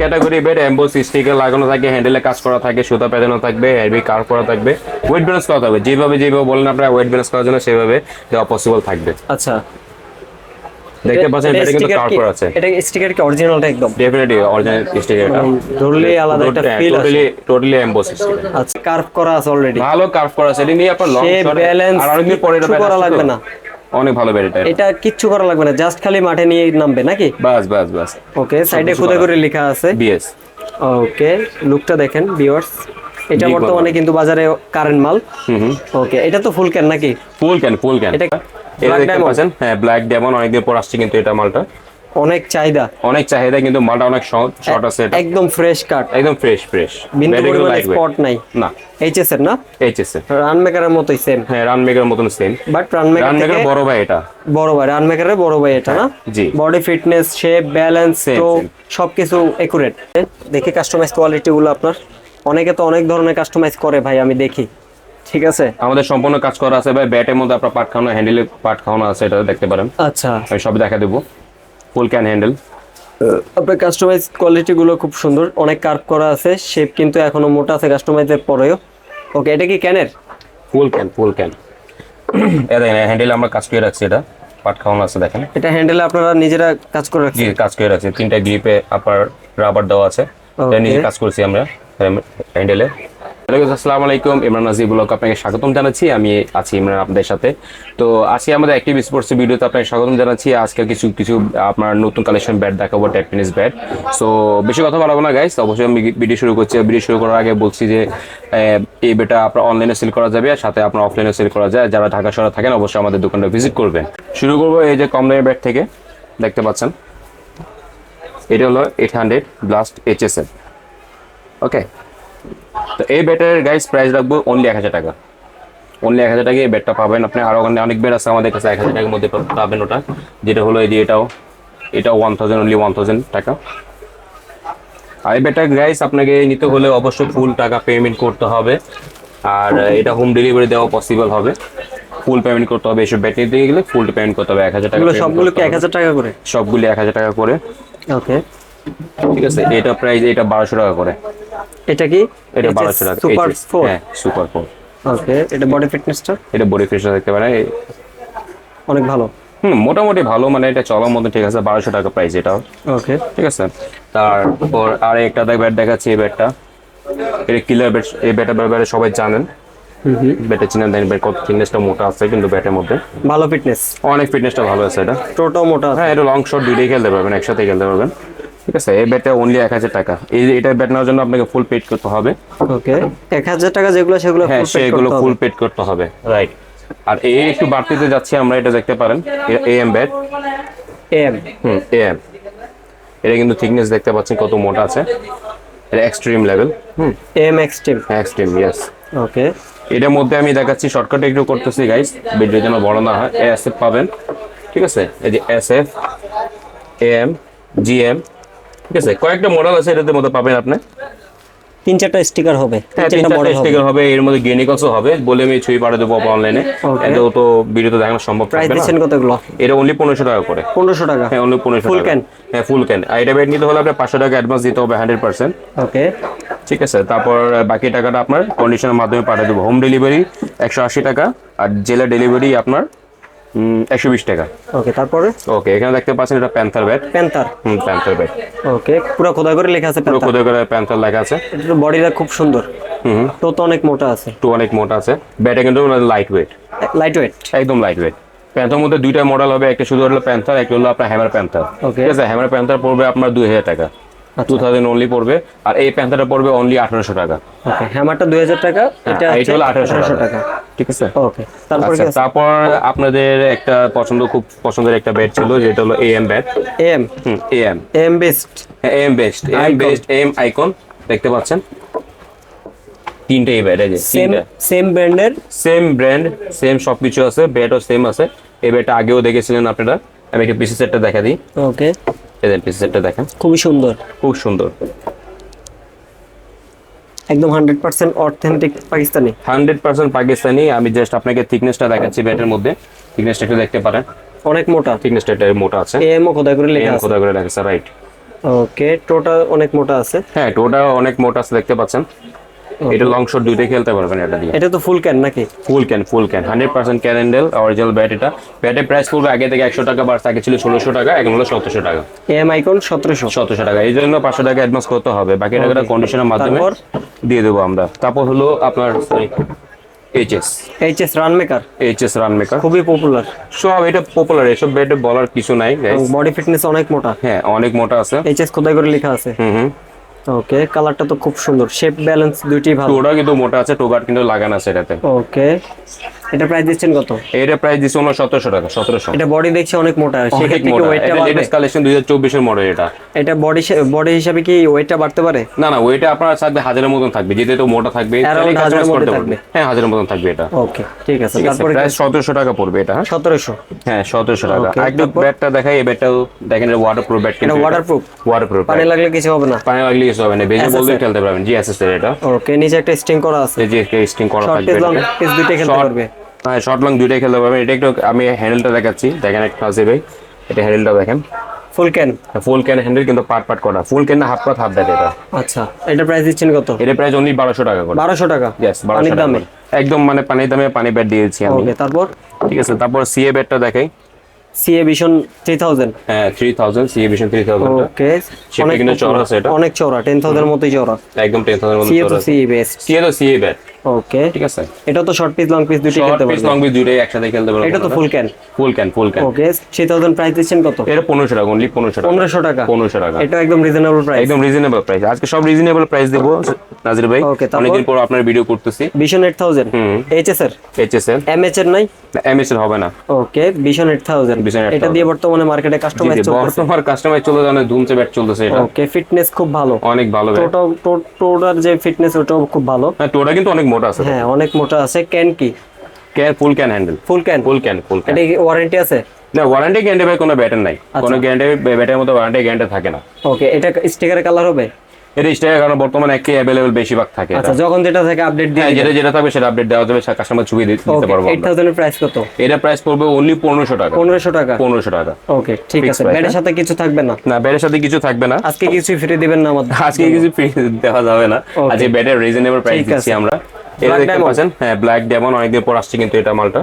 Category bed emboss sticker লাগানো থাকে হ্যান্ডেলে কাজ করা থাকে সুতা পেঁচানো থাকবে হেভি কার করা থাকবে ওয়েট ব্যালেন্স করা থাকবে যেভাবে যেভাবে বলেন আপনারা ওয়েট ব্যালেন্স করার জন্য সেভাবে দেওয়া পসিবল থাকবে। আচ্ছা। দেখতে পাচ্ছেন এটা কিন্তু কার করা আছে। এটা স্টিকার কি? অরিজিনালটা একদম? ডেফিনেটলি অরিজিনাল স্টিকার এটা। ধরলে আলাদা একটা ফিল আছে টোটালি টোটালি এমবোস স্টিকার আচ্ছা কার্ভ করা আছে অলরেডি ভালো কার্ভ করা আছে। এটা নিয়ে আপনার লং শট আর অনেকদিন পরে এটা করা লাগবে না। অনেক ভালো ব্যাটারি এটা এটা কিচ্ছু করা লাগবে না জাস্ট খালি মাঠে নিয়ে নামবে নাকি? বাস বাস বাস। ওকে সাইডে খুদে করে লেখা আছে। বিএস ওকে লুকটা দেখেন ভিউয়ার্স এটা বর্তমানে কিন্তু বাজারে কারেন্ট মাল। ওকে এটা তো ফুল ক্যান নাকি? ফুল ক্যান ফুল ক্যান এটা ব্ল্যাক? পাচ্ছেন? হ্যাঁ ব্ল্যাক ডায়মন্ড অনেক দিন পর আসছে কিন্তু এটা মালটা। অনেক চাহিদা। অনেক চাহিদা কিন্তু মালটা অনেক শর্ট আছে একদম ফ্রেশ কাট একদম ফ্রেশ ফ্রেশ বিন্দু পরিমাণে স্পট নাই। না। এইচএস এর না? এইচএস এর। রান মেকারের মতোই সেম হ্যাঁ রান মেকার মতন same but run maker run maker বড় ভাই এটা। বড় ভাই রান মেকারের বড় ভাই এটা না? জি। বডি ফিটনেস শেপ ব্যালেন্স তো সবকিছু একুরেট দেখি কাস্টমাইজ কোয়ালিটি গুলো আপনার। অনেকে তো অনেক ধরনের কাস্টমাইজ করে ভাই আমি দেখি। ঠিক আছে? আমাদের সম্পূর্ণ কাজ করা আছে ভাই। ব্যাটের মধ্যে আপনার পাট খাওয়ানো হ্যান্ডেলে পাট খাওয়ানো আছে এটা দেখতে পারেন। আচ্ছা। আমি সব দেখা দেবো। Full cane handle. আপনার কাস্টমাইজ কোয়ালিটিগুলো খুব সুন্দর। অনেক কার্ভ করা আছে শেপ কিন্তু এখনও মোটা আছে কাস্টমাইজের পরেও। ওকে এটা কি ক্যানের ফুল ক্যান ফুল ক্যান। এ দেখেন হ্যান্ডেলে আমরা কাজ করে রাখছি এটা। পাট খাওয়ানো আছে দেখেন। এটা হ্যান্ডেলে আপনারা নিজেরা কাজ করে জি রাখছেন কাজ করে রাখছি। তিনটা গ্রিপে আপনার রাবার দেওয়া আছে। এটা নিজে কাজ করছি আমরা হ্যান্ডেলে আসসালামু আলাইকুম। ইমরান নাজিব ব্লগ আপনাকে স্বাগতম জানাচ্ছি। আমি আছি ইমরান আপনাদের সাথে। তো আজকে আমাদের অ্যাক্টিভ স্পোর্টস ভিডিওতে আপনাকে স্বাগতম জানাচ্ছি। আজকে কিছু কিছু আপনার নতুন কালেকশন ব্যাট দেখাবো ট্যাপ টেনিস ব্যাট সো বেশি কথা বলাবো না গাইস অবশ্যই আমি ভিডিও শুরু করছি। ভিডিও শুরু করার আগে বলছি যে এই ব্যাটটা আপনার অনলাইনে সেল করা যাবে আর সাথে আপনার অফলাইনে সেল করা যায়। যারা ঢাকা শহরে থাকেন, অবশ্যই আমাদের দোকানটা ভিজিট করবেন। শুরু করব এই যে কম দামের ব্যাট থেকে। দেখতে পাচ্ছেন? এটা হলো eight hundred blast HSL okay তো এই ব্যাটের গাইস প্রাইস রাখব অনলি এক হাজার টাকা। অনলি এক হাজার টাকা এই ব্যাটটা পাবেন। আপনি আরও ওখানে অনেক ব্যাট আছে আমাদের কাছে। এক হাজার টাকার মধ্যে পাবেন ওটা। যেটা হলো এই যে এটাও। এটাও one thousand only one thousand টাকা। আর এই ব্যাটটা গাইস আপনাকে নিতে হলে অবশ্যই ফুল টাকা পেমেন্ট করতে হবে। আর এটা হোম ডেলিভারি দেওয়া পসিবল হবে। ফুল পেমেন্ট করতে হবে। এসব ব্যাট নিতে গেলে ফুল পেমেন্ট করতে হবে। এক হাজার টাকা সবগুলো এক হাজার টাকা করে? সবগুলি এক হাজার টাকা করে। ওকে ঠিক আছে? এটা প্রাইস এটা বারোশো টাকা করে। এটা কি? এটা বারোশো টাকা সুপার ফোর। হ্যাঁ সুপার ফোর। ওকে এটা বডি ফিটনেসটা এটা বডি ফ্রেশ দেখতে পারেন অনেক ভালো। হুম মোটামুটি ভালো মানে এটা চলার মতো ঠিক আছে বারোশো টাকা প্রাইস এটাও। ওকে। ঠিক আছে? তারপর আর একটা ব্যাট দেখাচ্ছি এই ব্যাটটা এটা কিলার ব্যাট এই ব্যাটের ব্যাপারে সবাই জানেন। ব্যাটের চিনেন দেন ব্যাট কত ফিটনেসটা মোটা আছে কিন্তু ব্যাটের মধ্যে। ভালো ফিটনেস অনেক ফিটনেসটা ভালো আছে এটা। টোটাও মোটা হ্যাঁ এটা লং শট দুইটাই খেলতে পারবেন একসাথে খেলতে পারবেন। ঠিক আছে এই ব্যাটটা অনলি এক হাজার টাকা। এই এটা ব্যাট নেওয়ার জন্য আপনাকে ফুল পেড করতে হবে। ওকে এক হাজার টাকা যেগুলো সেগুলো হ্যাঁ সেগুলো ফুল পেড করতে হবে। রাইট আর এই একটু বাড়তিতে যাচ্ছি আমরা এটা দেখতে পারেন। AM bat M hmm AM এটা কিন্তু থিকনেস দেখতে পাচ্ছেন কত মোটা আছে। এটা extreme level hmm. M extreme extreme yes okay. এটার মধ্যে আমি দেখাচ্ছি শর্টকাটে একটু করতেছি গাইস ভিডিও যেন বড় না হয় এস এফ পাবেন। ঠিক আছে? এই যে এস এফ এম জিএম ঠিক আছে কয়েকটা মডেল আছে এটাতে মধ্যে পাবেন আপনি। তিন চারটা স্টিকার হবে তিন হ্যাঁ চারটা মডেল হবে। স্টিকার হবে এর মধ্যে গেনিকলসও হবে বলে আমি ছবি পাঠিয়ে দেবো অনলাইনে. এত তো ভিডিওতে দেখানো সম্ভব প্রাইস থাকবে না। দিচ্ছেন কতগুলো? এটা অনলি পনেরোশো টাকা করে। পনেরোশো টাকা। হ্যাঁ অনলি পনেরোশো Full টাকা। can? হ্যাঁ ফুল ক্যান আর এটা ব্যাট নিতে হলে আপনার পাঁচশো টাকা অ্যাডভান্স দিতে হবে হান্ড্রেড পার্সেন্ট ওকে ঠিক আছে তারপর বাকি টাকাটা আপনার কন্ডিশনের মাধ্যমে পাঠিয়ে দেবো। হোম ডেলিভারি একশো আশি টাকা আর জেলা ডেলিভারি আপনার একশো বিশ টাকা। ওকে তারপরে? ওকে এখানে দেখতে পাচ্ছেন এটা panther bat panther? Hmm panther bat okay পুরো খোদা করে লেখা আছে পুরো প্যান্থার। করে প্যান্থার লেখা আছে। এটা বডিটা খুব সুন্দর। হুম তো তো অনেক মোটা আছে। টু অনেক মোটা আছে। ব্যাটে কিন্তু লাইট ওয়েট লাইট ওয়েট একদম লাইট ওয়েট প্যান্থার মধ্যে দুইটা মডেল হবে একটা শুধু হলো প্যান্থার একটা হলো আপনার হ্যামার প্যান্থার. ঠিক আছে হ্যামার প্যান্থার পড়বে আপনার দুই হাজার টাকা। টু থাউজেন্ড অনলি পড়বে। আর এই প্যান্থারটা পড়বে অনলি আঠারোশো টাকা। হ্যামারটা দুই হাজার টাকা এটা হলো আঠারোশো 1800 টাকা টাকা। ঠিক আছে? ওকে তারপর আচ্ছা তারপর আপনাদের একটা পছন্দ খুব পছন্দের একটা ব্যাট ছিল যেটা হলো AM bat M hmm AM M best M best M. Best M icon দেখতে পাচ্ছেন? তিনটে এই ব্যাট সেম তিনটা। সেম ব্র্যান্ডের সেম ব্র্যান্ড সেম সবকিছু আছে ব্যাটও সেম আছে। এই ব্যাটটা আগেও দেখেছিলেন আপনারা আমি একটা পিসি সেটটা দেখা দিই। ওকে এদের পিসি সেটটা দেখেন। খুবই সুন্দর। খুব সুন্দর। একদম hundred percent authentic Pakistani. Hundred percent Pakistani. আমি জাস্ট আপনাকে থিকনেসটা দেখাচ্ছি ব্যাটের মধ্যে। থিকনেসটা একটু দেখতে পারেন। অনেক মোটা। থিকনেসটা এটা মোটা আছে। এম ও খোদা করে লেখা আছে। করে রাখছে রাইট ওকে টোটা অনেক মোটা আছে। হ্যাঁ টোটা অনেক মোটা আছে দেখতে পাচ্ছেন। এটা লং শট দুইটাই খেলতে পারবেন এটা দিয়ে। এটা তো ফুল ক্যান নাকি? Full cane full cane hundred percent cane handle original bat এটা। ব্যাটের প্রাইস পড়বে আগে থেকে একশো টাকা বাড়ছে আগে ছিল ষোলোশো টাকা এখন হলো সতেরোশো টাকা। এম আইকন সতেরোশো। সতেরোশো টাকা এই জন্য পাঁচশো টাকা অ্যাডভান্স করতে হবে। বাকি টাকাটা কন্ডিশনের মাধ্যমে? দিয়ে দেবো আমরা। তারপর হলো আপনার HS HS H S run maker HS run maker খুবই পপুলার সব এটা পপুলার এসব ব্যাটে বলার কিছু নাই বডি ফিটনেস অনেক মোটা। হ্যাঁ অনেক মোটা আছে। এইচ এস খোদাই করে লেখা আছে। হুম হুম। ওকে কালারটা তো খুব সুন্দর। শেপ ব্যালেন্স দুইটি ভালো। টোটা কিন্তু মোটা আছে টোগার কিন্তু লাগানো আছে এটাতে। ওকে এটা প্রাইস দিচ্ছেন কত? এটা প্রাইস দিচ্ছে হলো সতেরোশো টাকা সতেরোশো। এটা বডি দেখছি অনেক মোটা অনেক সেক্ষেত্রে কি ওয়েটটা বাড়বে? লেটেস্ট কালেকশন দুই হাজার চব্বিশের মডেল এটা। এটা বডি বডি হিসাবে কি ওয়েটটা বাড়তে পারে? না না ওইটা আপনার থাকবে হাজারের মতন থাকবে যেটা তো মোটা থাকবে তাহলে হাজারের করতে থাকবে। হ্যাঁ হাজারের মতন থাকবে এটা। ওকে ঠিক আছে তারপরে প্রাইস সতেরোশো টাকা পড়বে এটা হ্যাঁ? সতেরোশো? হ্যাঁ সতেরোশো টাকা। একটু তারপর? ব্যাটটা দেখাই এই ব্যাটটাও দেখেন এটা ওয়াটার প্রুফ ব্যাট এটা। waterproof? ওয়াটার প্রুফ পানি লাগলে কিছু হবে না? পানি লাগলে কিছু হবে না বেজে? বলতে খেলতে পারবেন জি এসএস এর এটা। ওকে নিচে একটা স্টিং করা আছে। যে স্টিং করা শর্ট থাকবে পিস লং। পিস দুইটা খেলতে পারবে। হ্যাঁ শর্ট লং দুইটাই খেলতে পারবেন। এটা একটু আমি হ্যান্ডেলটা দেখাচ্ছি। দেখেন একটা আছে ভাই। এটা হ্যান্ডেলটা দেখেন। Full cane full cane handle কিন্তু পার্ট পার্ট করা। ফুল ক্যান হাফ পাত হাফ ব্যাট এটা। আচ্ছা এটা প্রাইস দিচ্ছেন কত? এটা প্রাইস অনলি বারোশো টাকা করে। বারোশো টাকা? ইয়েস পানির দামে? দামে একদম মানে পানির দামে পানি ব্যাট দিয়েছি আমি। ওকে তারপর? ঠিক আছে তারপর সিএ ব্যাটটা দেখাই। সিএ ভিশন থ্রি থাউজেন্ড হ্যাঁ three thousand CA vision three thousand okay সেটা কিন্তু চওড়া এটা। অনেক চওড়া টেন থাউজেন্ড মতোই চওড়া একদম টেন থাউজেন্ড সিএ তো সিএ বেস্ট সিএ তো সিএ ব্যাট ওকে ঠিক আছে। এটা তো short piece long piece short খেলতে পিস পারবে। লং পিস দুইটাই একসাথে খেলতে পারব। এটা তো full cane full cane full cane okay price দিচ্ছেন কত? এটা পনেরোশো টাকা অনলি পনেরোশো টাকা। পনেরোশো টাকা। পনেরোশো টাকা। এটা একদম রিজনেবল প্রাইস একদম রিজনেবল প্রাইস আজকে সব রিজনেবল প্রাইস দেবো নাজির ভাই। অনেকদিন পর আপনার ভিডিও করতেছি। Vision eight thousand hmm. HS এর এইচএস এর এমএচ এর নাই এমএস এর হবে না। ওকে ভিশন এইট থাউজেন্ড 8000 এটা দিয়ে বর্তমানে মার্কেটে কাস্টমাইজ চলতেছে। বর্তমান কাস্টমার চলে যাবে ধুমছে ব্যাট চলতেছে এটা। ওকে ফিটনেস খুব ভালো। অনেক ভালো টোটাল টোটাল যে ফিটনেস ওটাও খুব ভালো। হ্যাঁ টোটা কিন্তু অনেক মোটা আছে হ্যাঁ অনেক মোটা আছে। ক্যান কি? Cane full cane handle full cane full cane full cane এটা ওয়ারেন্টি আছে? না ওয়ারেন্টি গ্যারান্টি ভাই কোনো ব্যাটার নাই। আচ্ছা। কোনো গ্যারান্টি ব্যাটের মতো ওয়ারেন্টি গ্যারান্টি থাকে না। ওকে এটা স্টিকারের কালার হবে? এটা স্টাইল কারণ বর্তমানে একই অ্যাভেলেবল বেশিরভাগ থাকে আচ্ছা যখন যেটা থেকে আপডেট দিয়ে হ্যাঁ যেটা যেটা থাকবে সেটা আপডেট দেওয়া যাবে কাস্টমার ছবি দিতে পারব এইট আমরা। থাউজেন্ডের প্রাইস কত? এটা প্রাইস পড়বে অনলি পনেরোশো টাকা। পনেরোশো টাকা? পনেরোশো টাকা। ওকে ঠিক আছে। ব্যাটের হ্যাঁ? সাথে কিছু থাকবে না? না ব্যাটের সাথে কিছু থাকবে না। আজকে কিছু ফ্রি দিবেন না আমাদের আজকে কিছু free দেওয়া যাবে না. আজকে ব্যাটের রিজনেবল প্রাইস দিচ্ছি আমরা। হ্যাঁ ব্ল্যাক ডায়মন্ড অনেকদিন পর আসছে কিন্তু এটা মালটা।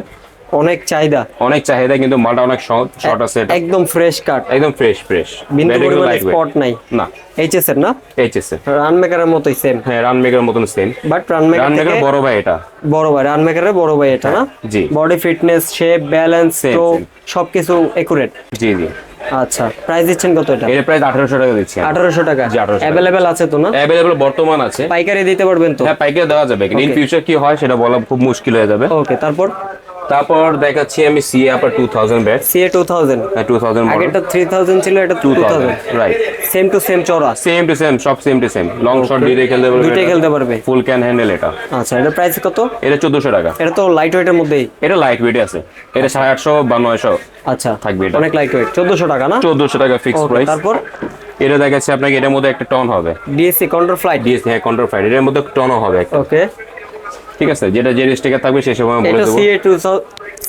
অনেক চাহিদা। অনেক চাহিদা কিন্তু মালটা অনেক শর্ট আছে একদম ফ্রেশ কাট একদম ফ্রেশ ফ্রেশ বিন্দু পরিমাণে স্পট নাই। না। এইচএস এর না? এইচএস এর। রান মেকারের মতোই সেম হ্যাঁ রান মেকার মতন same but run maker run maker বড় ভাই এটা। বড় ভাই রান মেকারের বড় ভাই এটা না? জি। বডি ফিটনেস শেপ ব্যালেন্স তো সবকিছু একুরেট জি জি। আচ্ছা প্রাইস দিচ্ছেন কত এটা? এর প্রাইস আঠারোশো টাকা দিচ্ছি আঠারোশো টাকা। জি, 1800 अवेलेबल আছে তো না? अवेलेबल বর্তমান আছে। পাইকারি দিতে পারবেন তো? হ্যাঁ পাইকারি দেওয়া যাবে। কিন্তু ইন ফিউচার কি হয় সেটা বলা খুব মুশকিল হয়ে যাবে। ওকে তারপর? তারপর দেখাচ্ছি আমি CA upper two thousand bat CA two thousand two thousand আগেরটা থ্রি থাউজেন্ড ছিল এটা two thousand right same two same চড়া সেম টু সেম সব same two same long shot দুইটাই খেলতে পারবে দুইটাই খেলতে পারবে। ফুল ক্যান হ্যান্ডেল এটা। আচ্ছা এটা প্রাইস কত? এটা চোদ্দশো টাকা। এটা তো লাইট ওয়েটের মধ্যেই। এটা লাইট ওয়েট আছে। এটা সাড়ে আটশো বা নয়শো। আচ্ছা থাকবে এটা। অনেক লাইট ওয়েট চোদ্দশো টাকা না? চোদ্দশো টাকা ফিক্স প্রাইস তারপর? এটা দেখাচ্ছি আপনাকে এটার মধ্যে একটা টন হবে। ডিএসসি কাউন্টার ফ্লাইট ডিএস হ্যাঁ কন্ট্রোল ফ্লাইট এটার মধ্যে টনও হবে একটা। ওকে ঠিক আছে যেটা যে স্টিকার থাকবে সেই সময় বলে এটা দেবো। সিএ টু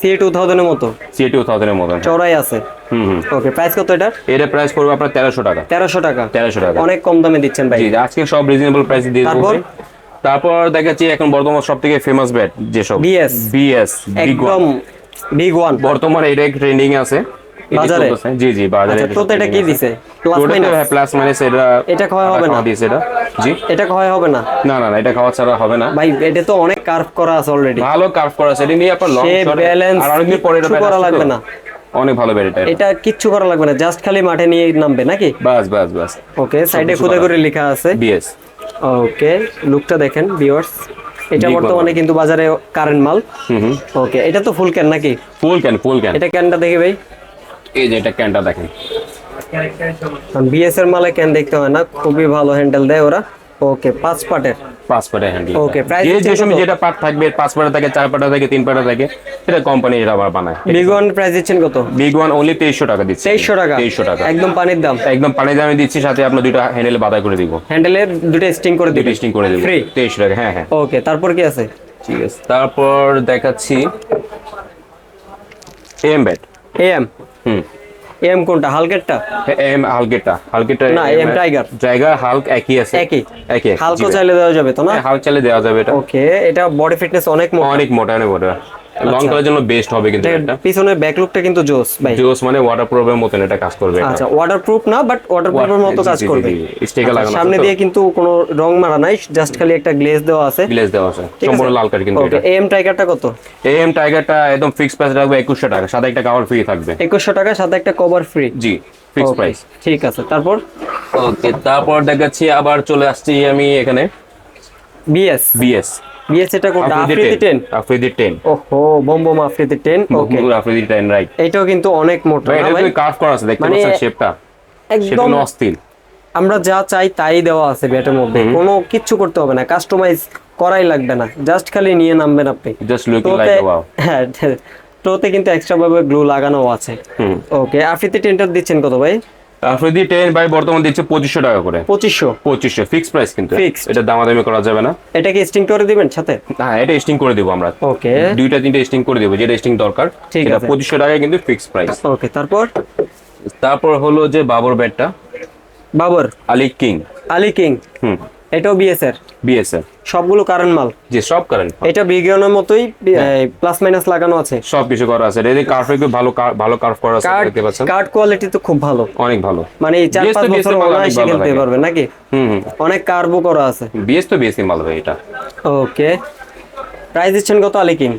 সিএ টু থাউজেন্ডের মতো। সি টু থাউজেন্ডের মতন চড়াই আছে। হুম হুম। ওকে প্রাইস কত এটা এটা প্রাইস পড়বে আপনার তেরোশো টাকা। তেরোশো টাকা। তেরোশো টাকা। অনেক কম দামে দিচ্ছেন ভাই। জি আজকে সব রিজনেবল প্রাইস দিয়ে দেবো। তারপর? তারপর দেখাচ্ছি এখন বর্তমান সব থেকে ফেমাস ব্যাট যেসব BS বিএস একদম বিগ ওয়ান বর্তমানে এটা ট্রেন্ডিং আছে। এটি বাজারে? জি জি বাজারে আচ্ছা তো এটা কি দিছে? প্লাস মাইনাস হ্যাঁ প্লাস মাইনাস এটা এটা খাওয়া হবে না? দিয়েছে এটা। জি? এটা হয় হবে না? না না না এটা খাওয়া ছাড়া হবে না। ভাই এটা তো অনেক কার্ভ করা আছে অলরেডি ভালো কার্ভ করা আছে। এটা নিয়ে আপনার লং সে balance আর অনেকদিন পরে এটা করা লাগবে না। অনেক ভালো ব্যাট এটা। কিচ্ছু করা লাগবে না। জাস্ট খালি মাঠে নিয়ে নামবে নাকি? বাস বাস বাস। ওকে সাইডে খুদে করে লেখা আছে। বিএস ওকে লুকটা দেখেন ভিউয়ার্স এটা বর্তমানে কিন্তু বাজারে কারেন্ট মাল। ওকে এটা তো ফুল ক্যান নাকি? ফুল ক্যান ফুল ক্যান এটা ক্যানটা দেখি ভাই। এই যে এটা ক্যানটা দেখেন। বিএস এর মালে ক্যান দেখতে হয় না খুবই ভালো হ্যান্ডেল দেয় ওরা। ওকে পাঁচ পাটের। পাঁচ পাটে হ্যান্ডেল Okay, price যে যে সময় যেটা পার্ট থাকবে পাঁচ পাটা থাকে চার পাটা থাকে তিন পাটা থাকে সেটা কোম্পানি এটা আবার বানায়। বিগ ওয়ান প্রাইস দিচ্ছেন কত? বিগ ওয়ান অনলি তেইশশো টাকা দিচ্ছে। তেইশশো টাকা? তেইশশো টাকা। একদম পানির দাম। একদম পানির দামে দিচ্ছি সাথে আপনার দুইটা হ্যান্ডেল বাধা করে দিব। হ্যান্ডেলের দুটো স্টিং করে দিব টেস্টিং করে দিব। Free? তেইশশো টাকা হ্যাঁ হ্যাঁ। ওকে তারপর কি আছে? ঠিক আছে তারপর দেখাচ্ছি। M bat M hmm. M কোনটা হালকেরটা? এম হালকেরটা। হালকেরটা না, এম টাইগার। জায়গা হালক একই আছে। একই। একই হালকও চাইলে দেওয়া যাবে তো না? হালক চাইলে দেওয়া যাবে এটা। ওকে এটা বডি ফিটনেস অনেক মোটা। অনেক মোটা অনেক মোটা। লং আচ্ছা। করার জন্য বেস্ট হবে কিন্তু এটা। পিছনের ব্যাক লুকটা কিন্তু জোস ভাই। জোস মানে ওয়াটার প্রুফের মতন এটা কাজ করবে আচ্ছা ওয়াটারপ্রুফ না বাট ওয়াটারপ্রুফের মতো জি, কাজ করবে। sticker আচ্ছা, লাগানো সামনে দিয়ে কিন্তু কোনো রং মারা নাই জাস্ট খালি একটা গ্লেজ দেওয়া আছে। গ্লেজ দেওয়া আছে সম্পূর্ণ লাল কাঠ কিন্তু ওকে এটা। এম টাইগারটা কত? এম টাইগারটা একদম ফিক্স প্রাইস রাখবে একুশশো টাকা সাথে একটা কাভার ফ্রি থাকবে। একুশশো টাকা সাথে একটা কভার ফ্রি জি ফিক্স প্রাইস ঠিক আছে তারপর? ওকে তারপর দেখাচ্ছি আবার চলে আসছি আমি এখানে। বিএস বিএস কোনটা? আফ্রিদি টেন আফ্রিদি টেন ওহো বম্বম Afridi ten okay Afridi ten right এটাও কিন্তু অনেক মোটা ভাই এটা তুমি কার্ভ করা আছে দেখতে মানে পাচ্ছেন শেপটা একদম অস্থির। আমরা যা চাই তাই দেওয়া আছে ব্যাটের মধ্যে। কোনো কিচ্ছু করতে হবে না কাস্টমাইজ করাই লাগবে না। জাস্ট খালি নিয়ে নামবেন আপনি। জাস্ট লুকিং টোতে লাইক ওয়াও হ্যাঁ টোতে কিন্তু এক্সট্রা ভাবে গ্লু লাগানো আছে। ওকে আফ্রিদি টেনটার দিচ্ছেন কত ভাই? আফ্রিদি টেন ভাই বর্তমানে দিচ্ছে পঁচিশশো টাকা করে। পঁচিশশো? পঁচিশশো ফিক্স প্রাইস কিন্তু। ফিক্স এটা দামাদামি করা যাবে না। এটা কি স্টিং করে দিবেন সাথে? হ্যাঁ এটা স্টিং করে দিব আমরা। ওকে দুইটা তিনটা স্টিং করে দিব যেটা স্টিং দরকার। ঠিক এটা আছে। পঁচিশশো টাকা কিন্তু ফিক্স প্রাইস ওকে তারপর? তারপর হলো যে বাবর ব্যাটটা। Babar. Ali king. Ali king. Hmm. এটাও বিএসআর বিএসআর সবগুলো কারেন্ট মাল। যে সব কারেন্ট এটা বিগিয়নের মতোই প্লাস মাইনাস লাগানো আছে। সব কিছু করা আছে। রেডি কার্ভ একটু ভালো ভালো কার্ভ করা আছে দেখতে পাচ্ছেন? কার্ড কোয়ালিটি তো খুব ভালো। অনেক ভালো। মানে এই চার পাঁচ বছর মাল আমি অনায়াসে খেলতে পারবে নাকি? হুম অনেক কার্ভও করা আছে। বিএস তো বিএসি মাল ভাই এটা। ওকে প্রাইস দিচ্ছেন কত আলি কিং?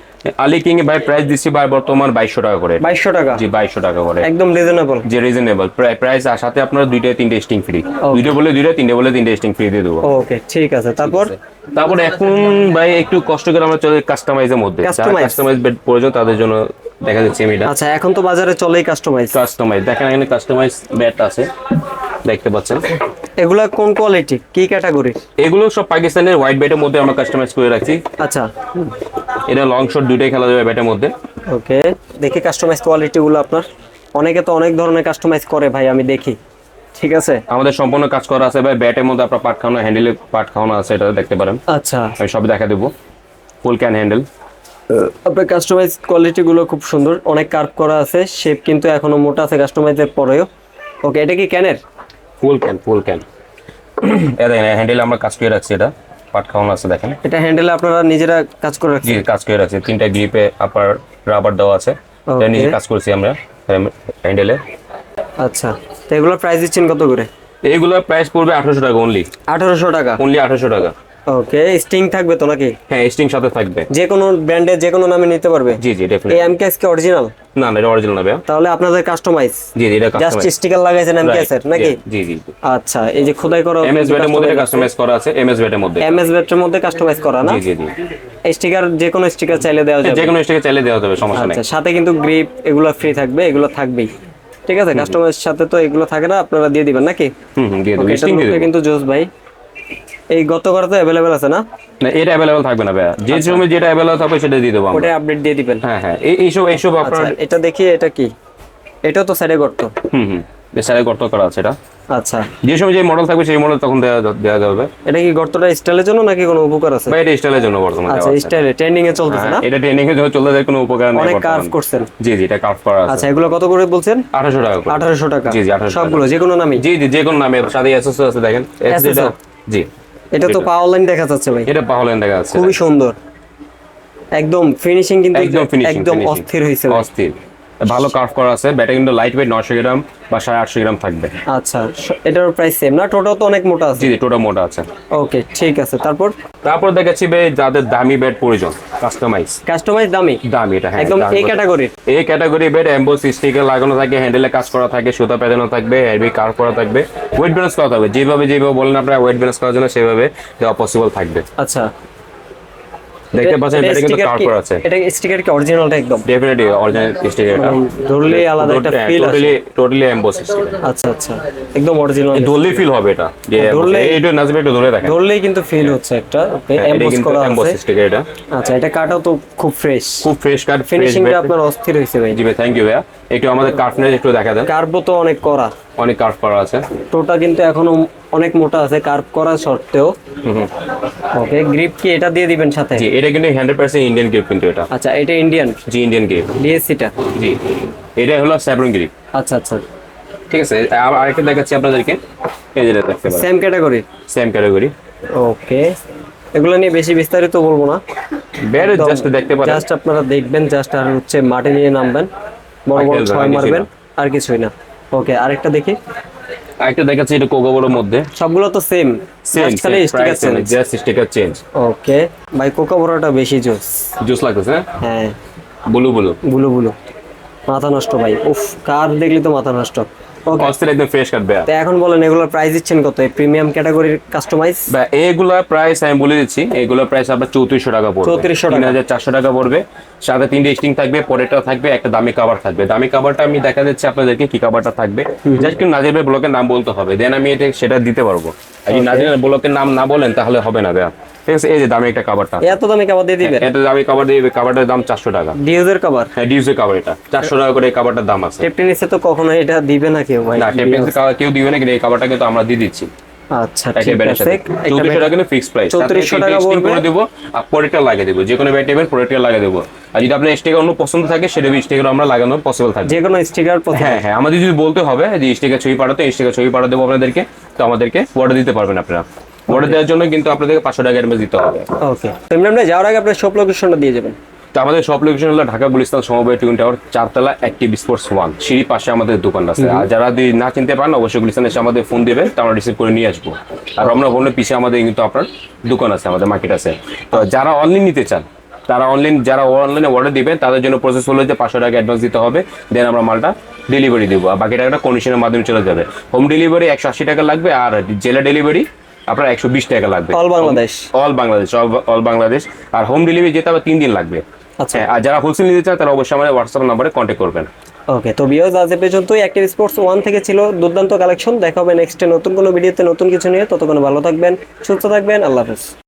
আলি কিং ভাই প্রাইস দিচ্ছি ভাই বর্তমান বাইশশো টাকা করে। বাইশশো টাকা? জি বাইশশো টাকা করে। একদম রিজনেবল যে রিজনেবল প্রাইস আর সাথে আপনার দুইটা তিনটে স্টিং ফ্রি দুইটা বলে দুইটা তিনটে বলে তিনটে স্টিং ফ্রি দিয়ে দেবো। ওকে ঠিক আছে। তারপর? তারপর এখন ভাই একটু কষ্ট করে আমরা চলে কাস্টমাইজের মধ্যে। কাস্টমাইজ বেড প্রয়োজন তাদের জন্য দেখা যাচ্ছে এটা। আচ্ছা এখন তো বাজারে চলেই কাস্টমাইজ কাস্টমাইজ দেখেন এখানে কাস্টমাইজ বেড আছে। দেখতে পাচ্ছেন। এগুলা কোন কোয়ালিটি কি ক্যাটাগরি এগুলো সব পাকিস্তানের হোয়াইট ব্যাটের মধ্যে আমরা কাস্টমাইজ করে রাখছি। আচ্ছা। এটা লং শট দুইটাই খেলা যাবে ব্যাটের মধ্যে। ওকে। দেখি কাস্টমাইজ কোয়ালিটি গুলো আপনার। অনেকে তো অনেক ধরনের কাস্টমাইজ করে ভাই আমি দেখি। ঠিক আছে? আমাদের সম্পূর্ণ কাজ করা আছে ভাই। ব্যাটের মধ্যে আপনার পাট খাওয়ানো হ্যান্ডেলে পাট খাওয়ানো আছে এটা দেখতে পারেন। আচ্ছা। আমি সব দেখা দেবো। ফুল ক্যান হ্যান্ডেল আপনার কাস্টমাইজ কোয়ালিটি গুলো খুব সুন্দর। অনেক কার্ভ করা আছে শেপ কিন্তু এখনও মোটা আছে কাস্টমাইজের পরেও। ওকে এটা কি ক্যানের ফুল ক্যান ফুল ক্যান। এ দেখেন হ্যান্ডেল আমরা কাজ করে রাখছি এটা। পাট খাওয়ানো আছে দেখেন। এটা হ্যান্ডেলে আপনারা নিজেরা কাজ করে রাখছি কাজ করে রাখছি। তিনটা গ্রিপে আপার রাবার দেওয়া আছে। এটা নিজে কাজ করছি আমরা হ্যান্ডেলে আচ্ছা তো এগুলোর প্রাইস দিচ্ছেন কত করে? এইগুলোর প্রাইস পড়বে আঠারোশো টাকা অনলি আঠারোশো টাকা। অনলি আঠারোশো টাকা। ওকে স্টিং থাকবে তো নাকি? হ্যাঁ স্টিং সাথে থাকবে। যে কোনো ব্র্যান্ডের যে কোনো নামে নিতে পারবে? জি জি এই এমকেএস কি অরিজিনাল না না এটা অরিজিনাল না তাহলে আপনাদের কাস্টমাইজ জি জি এটা জাস্ট স্টিকার লাগাইছেন এমকেএস এর নাকি? জি জি আচ্ছা এই যে খোদাই করা এমএস ব্যাটের মধ্যে কাস্টমাইজ করা আছে এমএস ব্যাটের মধ্যে। এমএস ব্যাটের মধ্যে কাস্টমাইজ করা না? জি জি জি। স্টিকার যে কোনো স্টিকার চাইলে দেওয়া যাবে। যে কোনো স্টিকে চাইলে দেওয়া যাবে সমস্যা নেই। আচ্ছা সাথে কিন্তু গ্রিপ এগুলো ফ্রি থাকবে এগুলো থাকবেই। ঠিক আছে কাস্টমারের সাথে তো এগুলো থাকে না আপনারা দিয়ে দিবেন নাকি? হুম দিয়ে কিন্তু জোস ভাই। এই গত করা তো অ্যাভেলেবেল আছে না? না এটা অ্যাভেলেবল থাকবে না ভাইয়া। যে সময় যেটা অ্যাভেলেবল থাকবে সেটা দিয়ে দেবো আমরা। ওটা আপডেট দিয়ে দিবেন। হ্যাঁ হ্যাঁ। এই এইসব এইসব আপনার আচ্ছা এটা দেখি এটা কি? এটা তো সাইডে গর্ত। হুম হুম। সাইডে গর্ত করা আছে এটা। আচ্ছা। যে সময় যে মডেল থাকবে সেই মডেল তখন দেওয়া দেওয়া যাবে। এটা কি গর্তটা স্টাইলের জন্য নাকি কোনো উপকার আছে? বা এটা স্টাইলের জন্য বর্তমানে আচ্ছা স্টাইলে ট্রেন্ডিং এ চলতেছে না? হ্যাঁ, এটা ট্রেনিং এর জন্য চলতে যায় কোনো উপকার নেই অনেক কার্ভ করছেন। জি জি এটা কার্ভ করা আছে। আচ্ছা এগুলো কত করে বলছেন? আঠাশো টাকা করে। আঠারোশো টাকা। জি, জি, 1800 টাকা। সবগুলো যে কোনো নামই। জি জি যে কোনো নামে। সাথে এসএসও আছে দেখেন। SSO? জি। এটা তো পাওয়ার লাইন দেখা যাচ্ছে ভাই। এটা পাওয়ার লাইন দেখা যাচ্ছে। খুবই সুন্দর। একদম ফিনিশিং কিন্তু একদম একদম অস্থির হয়েছে অস্থির। ভালো কার্ভ করা আছে। ব্যাটা কিন্তু লাইট ওয়েট নশো গ্রাম বা সাড়ে আটশো গ্রাম থাকবে। আচ্ছা এটার প্রাইস সেম না? টোটাল তো অনেক মোটা আছে। জি টোটা মোটা আছে। ওকে ঠিক আছে। তারপর? তারপর দেখাচ্ছি ভাই যাদের দামি ব্যাট প্রয়োজন কাস্টমাইজ কাস্টমাইজ দামি? দামি এটা হ্যাঁ একদম দামি এই bed। ক্যাটাগরির এই ক্যাটাগরি বেড এম্বোস স্টিকার লাগানো থাকে হ্যান্ডেলে কাজ করা থাকে সুতা পেঁচানো থাকবে হেভি কার করা থাকবে। ওয়েট ব্যালেন্স করা থাকবে যেভাবে যেভাবে বলেন আপনারা ওয়েট ব্যালেন্স করার জন্য সেভাবে দেওয়া পসিবল থাকবে। আচ্ছা। দেখতে পাচ্ছেন এটা এটা কিন্তু sticker কার আছে। এটা স্টিকার কি? অরিজিনালটা একদম? ডেফিনেটলি অরিজিনাল স্টিকার এটা। ধরলে আলাদা একটা ফিল আসে। টোটালি টোটালি এম্বোস স্টিকার আচ্ছা আচ্ছা একদম অরিজিনাল ধরলে ফিল হবে এটা। ধরলে- এইটা নাজবে একটু ধরে দেখেন। ধরলেই কিন্তু ফিল হচ্ছে একটা। হ্যাঁ, এমবোস করা এম্বোস আছে। স্টিকার এটা। আচ্ছা এটা কাটাও তো খুব ফ্রেশ খুব ফ্রেশ কাট ফিনিশিংটা আপনার অস্থির হয়েছে ভাই। জি ভাই থ্যাংক ইউ ভাইয়া। একটু আমাদের কার্ফনেস একটু দেখা দেন। কার্বো তো অনেক করা। অনেক কার্ভ করা আছে। টোটা কিন্তু এখনও অনেক মোটা আছে কার্ভ করা সত্ত্বেও। ওকে গ্রিপ কি এটা দিয়ে দিবেন সাথে? জি এটা কিন্তু হান্ড্রেড পার্সেন্ট ইন্ডিয়ান গ্রিপ কিন্তু এটা। আচ্ছা এটা ইন্ডিয়ান জি ইন্ডিয়ান গ্রিপ ডিএসসিটা জি। এটা হলো স্যাবরন গ্রিপ আচ্ছা আচ্ছা। ঠিক আছে আবার আরেকটা দেখাচ্ছি আপনাদেরকে। এই যেটা দেখতে পারেন। Same category same category okay এগুলো নিয়ে বেশি বিস্তারিত বলব না। বের জাস্ট দেখতে পারেন। জাস্ট আপনারা দেখবেন জাস্ট আর হচ্ছে মাঠে নিয়ে নামবেন। বড় বড় ছয় মারবেন আর কিছুই না। ওকে আরেকটা দেখি। আরেকটা দেখাচ্ছি এটা কোকাবলোর মধ্যে। সবগুলো তো সেম খালি sticker change just sticker change okay ভাই কোকা বড়টা বেশি জোস জুস লাগতেছে হ্যাঁ। Blue blue. Blue blue. মাথা নষ্ট ভাই উফ কার দেখলি তো মাথা নষ্ট। অস্থির একদম ফ্রেশ কাটবে তো এখন বলেন এগুলোর প্রাইস দিচ্ছেন কত? এই প্রিমিয়াম ক্যাটাগরির কাস্টমাইজ প্রাইস আমি বলে দিচ্ছি প্রাইস আপনার চৌত্রিশশো টাকা পড়বে। 3400 টাকা। পড়বে। সাথে তিনটে স্টিং থাকবে পরেরটা থাকবে একটা দামি কাভার থাকবে। দামি কাভারটা আমি দেখা যাচ্ছে আপনাদেরকে কি কাভারটা থাকবে। জাস্ট কিন্তু নাজির ভাই ব্লকের নাম বলতে হবে দেন আমি এটা সেটা দিতে পারব। আর যদি নাজির ব্লকের নাম না বলেন তাহলে হবে না ভাইয়া। ঠিক আছে এই যে দামি একটা কাভারটা এত দামে কাবার দিয়ে দিবেন? এটা দামি কাভার দিয়ে কাভারটার দাম চারশো টাকা। ডিউজের কাবার হ্যাঁ ডিউসের কাভার এটা। চারশো টাকা করে এই কাভারটার দাম আছে। তো কখনো এটা দিবে না কেউ ভাই না কাভার কেউ দিবে না কিন্তু এই কাভারটা কিন্তু আমরা দিয়ে দিচ্ছি। আচ্ছা ঠিক আছে। চৌত্রিশশো টাকা কিন্তু ফিক্স প্রাইস 3400 টাকা করে দেবো আর পরেরটা লাগিয়ে দেবো। যে কোনো ব্যাট নেবেন পরেরটা লাগিয়ে দেবো। আর যদি আপনার স্টিকার অন্য পছন্দ থাকে সেটা স্টিকার আমরা লাগানো পসিবল যে কোনো স্টিকার হ্যাঁ হ্যাঁ আমাদের যদি বলতে হবে যে স্টিকার ছবি পাঠাতে স্টিকার ছবি পাঠা দেবো আপনাদেরকে। তো আমাদেরকে অর্ডার দিতে পারবেন আপনারা। অর্ডার দেওয়ার জন্য কিন্তু আপনাদেরকে পাঁচশো টাকা অ্যাডভান্স দিতে হবে। ওকে তো ইমরান যাওয়ার আগে আপনার শপ লোকেশনটা দিয়ে যাবেন। তো আমাদের সব লোকেশন হলো ঢাকা গুলিস্তান সমবায় টুইন টাওয়ার চারতলা অ্যাক্টিভ স্পোর্টস ওয়ান। সিঁড়ি পাশে আমাদের দোকান আছে। আর যারা যদি না চিনতে পারেন অবশ্যই গুলিস্তান এসে আমাদের ফোন দেবেন তো আমরা রিসিভ করে নিয়ে আসব। আর রমনা ভবনের পিছিয়ে আমাদের কিন্তু আপনার দোকান আছে আমাদের মার্কেট আছে। তো যারা অনলাইন নিতে চান তারা অনলাইন যারা অনলাইনে অর্ডার দিবেন তাদের জন্য প্রসেস হলো যে পাঁচশো টাকা অ্যাডভান্স দিতে হবে। দেন আমরা মালটা ডেলিভারি দিব। আর বাকি টাকাটা কন্ডিশনের মাধ্যমে চলে যাবে। হোম ডেলিভারি একশো আশি টাকা লাগবে আর জেলা ডেলিভারি আপনার একশো বিশ টাকা লাগবে। All Bangladesh all Bangladesh all Bangladesh আর হোম ডেলিভারি যেতে হবে তিন দিন লাগবে। আচ্ছা। হ্যাঁ, আর যারা হোলসেল নিতে চান তারা অবশ্যই আমাদের হোয়াটসঅ্যাপ নাম্বারে কন্ট্যাক্ট করবেন। ওকে তো বিয়জ আজ পর্যন্তই। অ্যাক্টিভ স্পোর্টস ওয়ান থেকে ছিল দুর্দান্ত কালেকশন দেখা হবে নেক্সটে নতুন কোনো ভিডিওতে নতুন কিছু নিয়ে। ততক্ষণ ভালো থাকবেন সুস্থ থাকবেন। আল্লাহ হাফেজ।